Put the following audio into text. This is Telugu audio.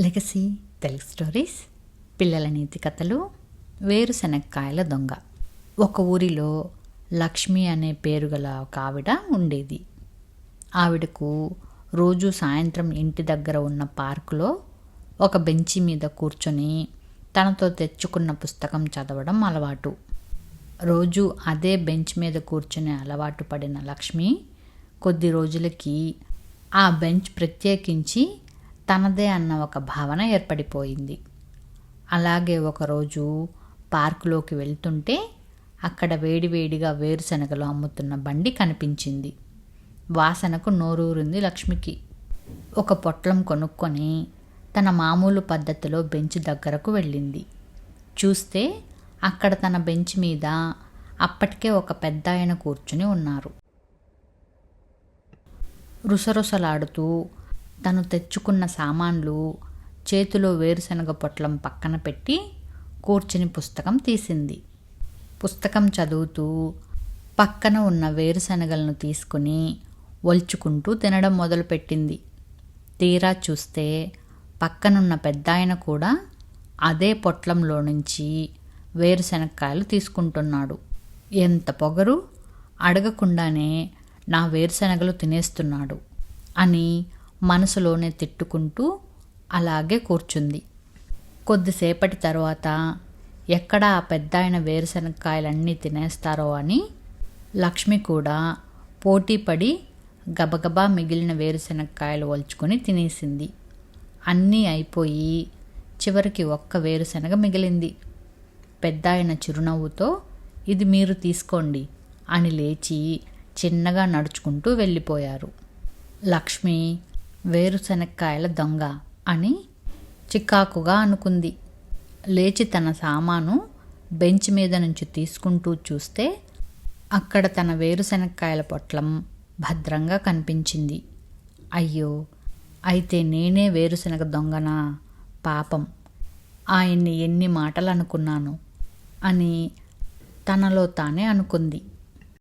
లెగసీ తెలుగు స్టోరీస్ పిల్లల నీతి కథలు వేరుశనక్కాయల దొంగ. ఒక ఊరిలో లక్ష్మి అనే పేరు గల ఒక ఆవిడ ఉండేది. ఆవిడకు రోజు సాయంత్రం ఇంటి దగ్గర ఉన్న పార్కులో ఒక బెంచి మీద కూర్చొని తనతో తెచ్చుకున్న పుస్తకం చదవడం అలవాటు. రోజు అదే బెంచ్ మీద కూర్చునే అలవాటు పడిన లక్ష్మి కొద్ది రోజులకి ఆ బెంచ్ ప్రత్యేకించి తనదే అన్న ఒక భావన ఏర్పడిపోయింది. అలాగే ఒకరోజు పార్కులోకి వెళ్తుంటే అక్కడ వేడివేడిగా వేరుశనగలు అమ్ముతున్న బండి కనిపించింది. వాసనకు నోరూరింది లక్ష్మికి. ఒక పొట్లం కొనుక్కొని తన మామూలు పద్ధతిలో బెంచ్ దగ్గరకు వెళ్ళింది. చూస్తే అక్కడ తన బెంచ్ మీద అప్పటికే ఒక పెద్ద ఆయన కూర్చుని ఉన్నారు. రుసరుసలాడుతూ తను తెచ్చుకున్న సామాన్లు చేతిలో వేరుశనగ పొట్లం పక్కన పెట్టి కూర్చుని పుస్తకం తీసింది. పుస్తకం చదువుతూ పక్కన ఉన్న వేరుశనగలను తీసుకుని ఒల్చుకుంటూ తినడం మొదలుపెట్టింది. తీరా చూస్తే పక్కనున్న పెద్దాయన కూడా అదే పొట్లంలో నుంచి వేరుశనక్కాయలు తీసుకుంటున్నాడు. ఎంత పొగరు? అడగకుండానే నా వేరుశనగలు తినేస్తున్నాడు అని మనసులోనే తిట్టుకుంటూ అలాగే కూర్చుంది. కొద్దిసేపటి తర్వాత ఎక్కడ ఆ పెద్ద ఆయన వేరుశనక్కాయలన్నీ తినేస్తారో అని లక్ష్మి కూడా పోటీపడి గబగబా మిగిలిన వేరుశనక్కాయలు వల్చుకొని తినేసింది. అన్నీ అయిపోయి చివరికి ఒక్క వేరుశనగ మిగిలింది. పెద్ద ఆయన చిరునవ్వుతో ఇది మీరు తీసుకోండి అని లేచి చిన్నగా నడుచుకుంటూ వెళ్ళిపోయారు. లక్ష్మి వేరుశనక్కాయల దొంగ అని చికాకుగా అనుకుంది. లేచి తన సామాను బెంచ్ మీద నుంచి తీసుకుంటూ చూస్తే అక్కడ తన వేరుశనక్కాయల పొట్లం భద్రంగా కనిపించింది. అయ్యో అయితే నేనే వేరుశనగ దొంగనా? పాపం. ఆయన్ని ఎన్ని మాటలు అనుకున్నాను? అని తనలో తానే అనుకుంది.